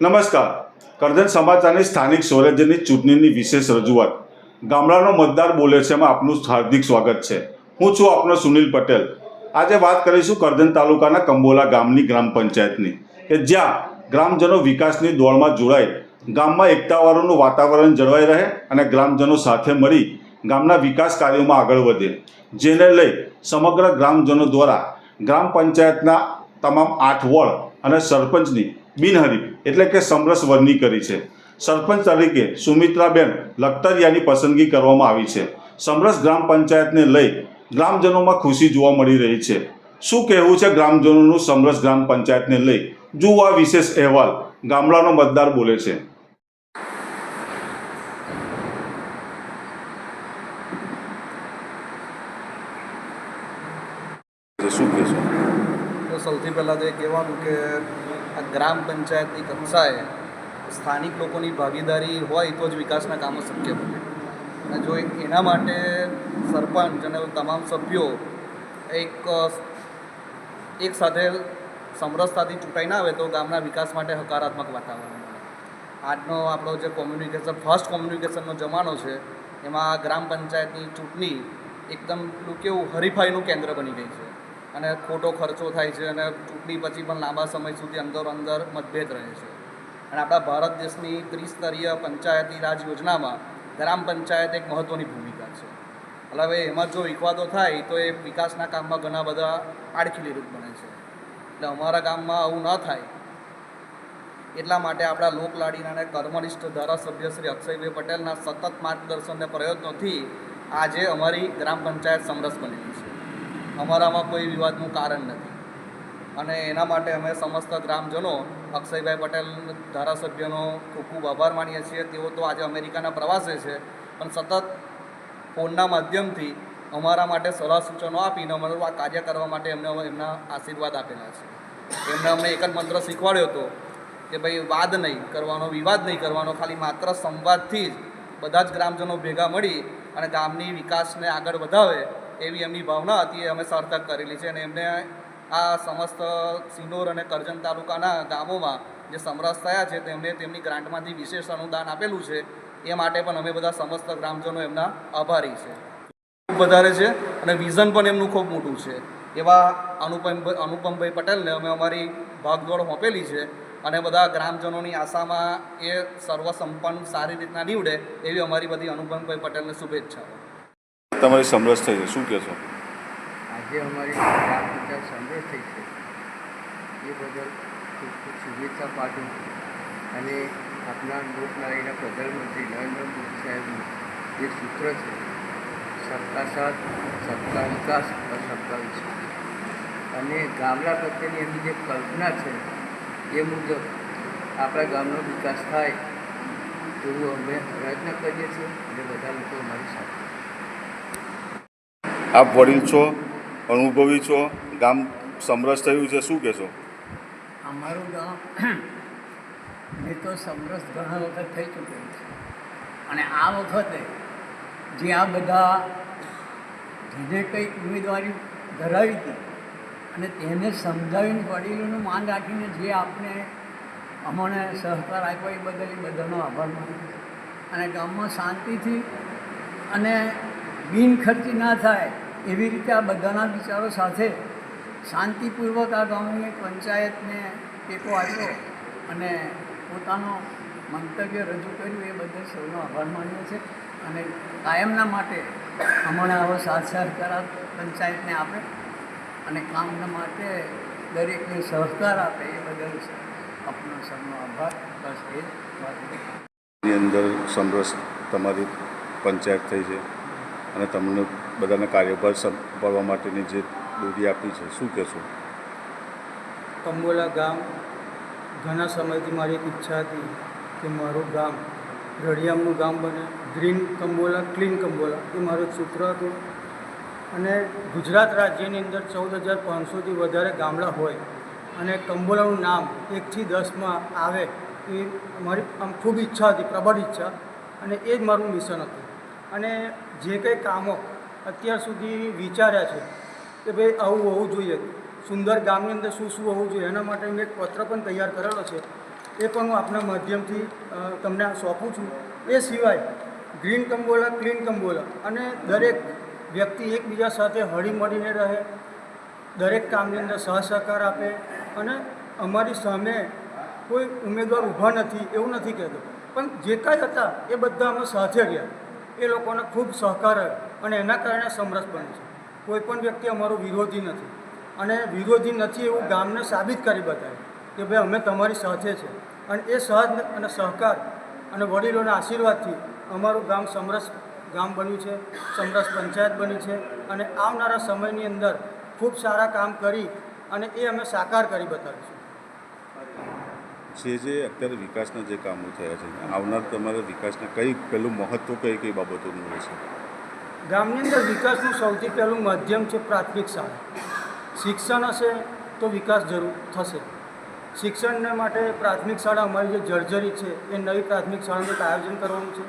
નમસ્કાર. કરજણ સમાચારની સ્થાનિક સ્વરાજ્યની ચૂંટણીની વિશેષ રજૂઆત. ગામડાનો મતદાર બોલે છે એમાં આપનું હાર્દિક સ્વાગત છે. હું છું આપનો સુનિલ પટેલ. આજે વાત કરીશું કરજણ તાલુકાના કંબોલા ગામની ગ્રામ પંચાયતની, કે જ્યાં ગ્રામજનો વિકાસની દોડમાં જોડાય, ગામમાં એકતાવાળાનું વાતાવરણ જળવાઈ રહે અને ગ્રામજનો સાથે મળી ગામના વિકાસ કાર્યોમાં આગળ વધે. જેને લઈ સમગ્ર ગ્રામજનો દ્વારા ગ્રામ પંચાયતના તમામ આઠ વોર્ડ અને સરપંચની બિનહરીફ એટલે કે સમરસ વરની કરી છે. સરપંચ તરીકે સુમિત્રાબેન લખતરિયાની પસંદગી કરવામાં આવી છે. સમરસ ગ્રામ પંચાયતને લઈ ગ્રામજનોમાં ખુશી જોવા મળી રહી છે. શું કહેવું છે ગ્રામજનોનું સમરસ ગ્રામ પંચાયતને લઈ? જુઓ આ વિશેષ અહેવાલ. ગામડાનો મતદાર બોલે છે. શું કહેશો? સૌથી પહેલાં તો એ કહેવાનું કે આ ગ્રામ પંચાયતની કક્ષાએ સ્થાનિક લોકોની ભાગીદારી હોય તો જ વિકાસના કામો શક્ય બને. અને જો એના માટે સરપંચ અને તમામ સભ્યો એક એક સાથે સમરસતાથી ચૂંટાઈ ના આવે તો ગામના વિકાસ માટે હકારાત્મક વાતાવરણ આજનો આપણો જે કોમ્યુનિકેશન ફર્સ્ટ કોમ્યુનિકેશનનો જમાનો છે, એમાં ગ્રામ પંચાયતની ચૂંટણી એકદમ કેવું હરીફાઈનું કેન્દ્ર બની ગઈ છે. અને ખોટો ખર્ચો થાય છે અને ચૂંટણી પછી પણ લાંબા સમય સુધી અંદર અંદર મતભેદ રહે છે. અને આપણા ભારત દેશની ત્રિસ્તરીય પંચાયતી રાજ યોજનામાં ગ્રામ પંચાયત એક મહત્ત્વની ભૂમિકા છે. એટલે હવે એમાં જો વિખવાદો થાય તો એ વિકાસના કામમાં ઘણા બધા આડખીલીરૂપ બને છે. એટલે અમારા ગામમાં આવું ન થાય. એટલા માટે આપણા લોકલાડીના અને કર્મનિષ્ઠ ધારાસભ્ય શ્રી અક્ષયભાઈ પટેલના સતત માર્ગદર્શન અને પ્રયત્નોથી આજે અમારી ગ્રામ પંચાયત સમરસ બનેલી છે. અમારામાં કોઈ વિવાદનું કારણ નથી. અને એના માટે અમે સમસ્ત ગ્રામજનો, અક્ષયભાઈ પટેલ ધારાસભ્યનો ખૂબ ખૂબ આભાર માનીએ છીએ. તેઓ તો આજે અમેરિકાના પ્રવાસે છે, પણ સતત ફોનના માધ્યમથી અમારા માટે સલાહ સૂચનો આપીને અમારું આ કાર્ય કરવા માટે એમને એમના આશીર્વાદ આપેલા છે. એમને અમને એક જ મંત્ર શીખવાડ્યો હતો કે ભાઈ વાદ નહીં કરવાનો, વિવાદ નહીં કરવાનો, ખાલી માત્ર સંવાદથી જ બધા જ ગ્રામજનો ભેગા મળી અને ગામની વિકાસને આગળ વધાવે એવી એમની ભાવના હતી, એ અમે સાર્થક કરેલી છે અને એમને આ સમસ્ત સિંદોર અને કરજણ તાલુકાના ગામોમાં જે સમરસ થયા છે, તેમને તેમની ગ્રાન્ટમાંથી વિશેષ અનુદાન આપેલું છે, એ માટે પણ અમે બધા સમસ્ત ગ્રામજનો એમના આભારી છે. ખૂબ વધારે છે અને વિઝન પણ એમનું ખૂબ મોટું છે. એવા અનુપમ, અનુપમભાઈ પટેલને અમે અમારી ભાગદોડ સોંપેલી છે અને બધા ગ્રામજનોની આશામાં એ સર્વસંપન્ન સારી રીતના નીવડે એવી અમારી બધી અનુપમભાઈ પટેલને શુભેચ્છાઓ. તમારી સમરસ થઈ છે. શું કહેશો આજે અમારી ગ્રામ પંચાયત સંગ્રહ થઈ છે. એ બદલ ખૂબ શુભેચ્છા પાઠવું અને આપણા લોકલાડીના પ્રધાનમંત્રી નરેન્દ્ર મોદી સાહેબનું જે સૂત્ર છે, સબકા સાથ, સબકા વિકાસ અને સબકા વિશ્વાસ અને ગામડા પ્રત્યેની એમની જે કલ્પના છે, એ મુજબ આપણા ગામનો વિકાસ થાય તેવું અમે પ્રયત્ન કરીએ છીએ અને બધા લોકો અમારી સાથે આપ વડીલ છો, અનુભવી છો, ગામ સમરસ થયું છે, શું કહેશો? અમારું ગામ એ તો સમરસ ઘણા વખત થઈ ચૂક્યું છે. અને આ વખતે જે આ બધા જેને કંઈક ઉમેદવારી ધરાવી હતી, અને તેને સમજાવીને વડીલોનું માન રાખીને જે આપણે અમને સહકાર આપ્યો, એ બદલ એ બધાનો આભાર માનું અને ગામમાં શાંતિથી અને બિનખર્ચી ના થાય એવી રીતે આ બધાના વિચારો સાથે શાંતિપૂર્વક આ ગામની પંચાયતને ટેકો આપ્યો અને પોતાનો મંતવ્ય રજૂ કર્યું એ બદલ સૌનો આભાર માન્યો છે અને કાયમના માટે હમણાં આવો સાથ સહકાર પંચાયતને આપે અને કામના માટે દરેકને સહકાર આપે એ બદલ આપનો સૌનો આભાર. બસ એ જ વાત. અંદર સમરસ તમારી પંચાયત થઈ છે. અને તમને બધાને કાર્યભાર સંભાળવા માટેની જે દોરી આપી છે, શું કહેશો? કંબોલા ગામ. ઘણા સમયથી મારી એક ઈચ્છા હતી કે મારું ગામ રળિયામનું ગામ બને. ગ્રીન કંબોલા ક્લીન કંબોલા એ મારું એક સૂત્ર હતું. અને ગુજરાત રાજ્યની અંદર ચૌદ હજાર પાંચસોથી વધારે ગામડા હોય અને કંબોલાનું નામ એકથી દસમાં આવે એ મારી, આમ ખૂબ ઈચ્છા હતી, પ્રબળ ઈચ્છા અને એ જ મારું મિશન હતું. અને જે કંઈ કામો અત્યાર સુધી વિચાર્યા છે કે ભાઈ આવું હોવું જોઈએ, સુંદર ગામની અંદર શું શું હોવું જોઈએ, એના માટે મેં એક પત્ર પણ તૈયાર કરેલો છે. એ પણ હું આપના માધ્યમથી તમને સોંપું છું. એ સિવાય ગ્રીન કંબોલા, ક્લીન કંબોલા અને દરેક વ્યક્તિ એકબીજા સાથે હળી મળીને રહે, દરેક કામની અંદર સહસહકાર આપે અને અમારી સામે કોઈ ઉમેદવાર ઊભા નથી એવું નથી કહેતો. પણ જે કાંઈ હતા એ બધા અમે સાથે રહ્યા. એ લોકોને ખૂબ સહકાર અને એના કારણે સમરસ બને છે. કોઈ પણ વ્યક્તિ અમારો વિરોધી નથી. અને વિરોધી નથી એવું ગામને સાબિત કરી બતાવ્યું કે ભાઈ અમે તમારી સાથે છે. અને એ સહજ અને સહકાર અને વડીલોના આશીર્વાદથી અમારું ગામ સમરસ ગામ બન્યું છે, સમરસ પંચાયત બની છે અને આવનારા સમયની અંદર ખૂબ સારા કામ કરી અને એ અમે સાકાર કરી બતાવીશું. જે જે અત્યારે વિકાસના જે કામો થયા છે, આવનાર તમારા વિકાસના કઈ પહેલું મહત્વ કઈ કઈ બાબતોનું રહેશે ગામની અંદર વિકાસનું સૌથી પહેલું માધ્યમ છે પ્રાથમિક શાળા. શિક્ષણ હશે તો વિકાસ જરૂર થશે. શિક્ષણને માટે પ્રાથમિક શાળા અમારી જે જર્જરી છે, એ નવી પ્રાથમિક શાળાનું આયોજન કરવાનું છે.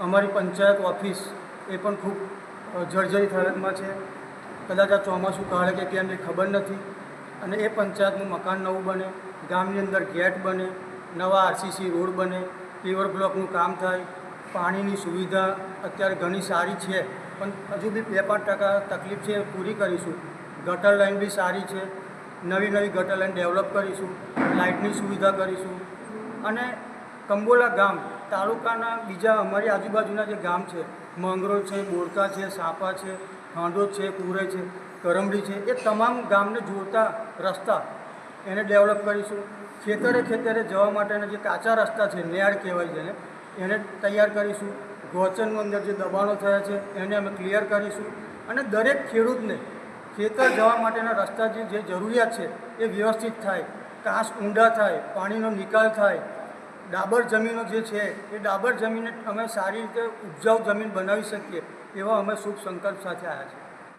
અમારી પંચાયત ઓફિસ એ પણ ખૂબ જર્જરી હાલતમાં છે. કદાચ આ ચોમાસું કાઢે કે કેમ એ ખબર નથી. અને એ પંચાયતનું મકાન નવું બને. ગામની અંદર ગેટ બને, નવા આરસીસી રોડ બને પેવર બ્લોકનું કામ થાય, પાણીની સુવિધા અત્યારે ઘણી સારી છે, પણ હજુ બી બે પાંચ ટકા તકલીફ છે પૂરી કરીશું. ગટર લાઇન બી સારી છે, નવી નવી ગટર લાઇન ડેવલપ કરીશું લાઇટની સુવિધા કરીશું. અને કંબોલા ગામ તાલુકાના બીજા અમારી આજુબાજુના જે ગામ છે, મંગરોળ છે બોરકા છે, સાપા છે હાંડોદ છે કુરે છે, કરમડી છે, એ તમામ ગામને જોડતા રસ્તા એને ડેવલપ કરીશું. ખેતરે ખેતરે જવા માટેના જે કાચા રસ્તા છે નેળ કહેવાય જેને, એને તૈયાર કરીશું. ગોચનની અંદર જે દબાણો થયા છે, એને અમે ક્લિયર કરીશું. અને દરેક ખેડૂતને ખેતર જવા માટેના રસ્તા જે જે જરૂરિયાત છે, એ વ્યવસ્થિત થાય. કાંસ ઊંડા થાય, પાણીનો નિકાલ થાય. ડાબર જમીનો જે છે, એ ડાબર જમીનને અમે સારી રીતે ઉપજાઉ જમીન બનાવી શકીએ, એવા અમે શુભ સંકલ્પ સાથે આવ્યા છીએ.